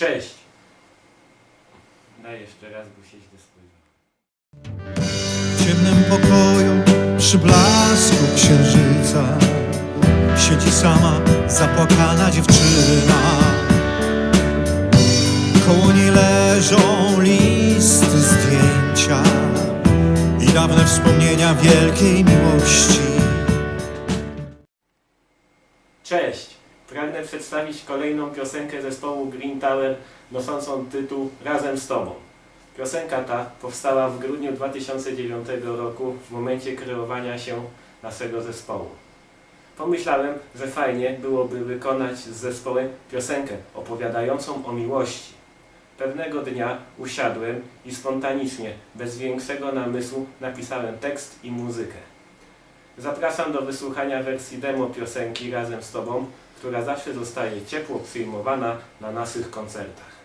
Cześć! Daj jeszcze raz, bo się źle spojrzał. W ciemnym pokoju przy blasku księżyca siedzi sama zapłakana dziewczyna. Koło niej leżą listy zdjęcia i dawne wspomnienia wielkiej miłości. Cześć! Pragnę przedstawić kolejną piosenkę zespołu Green Tower noszącą tytuł Razem z Tobą. Piosenka ta powstała w grudniu 2009 roku w momencie kreowania się naszego zespołu. Pomyślałem, że fajnie byłoby wykonać z zespołem piosenkę opowiadającą o miłości. Pewnego dnia usiadłem i spontanicznie, bez większego namysłu, napisałem tekst i muzykę. Zapraszam do wysłuchania wersji demo piosenki razem z Tobą, która zawsze zostaje ciepło przyjmowana na naszych koncertach.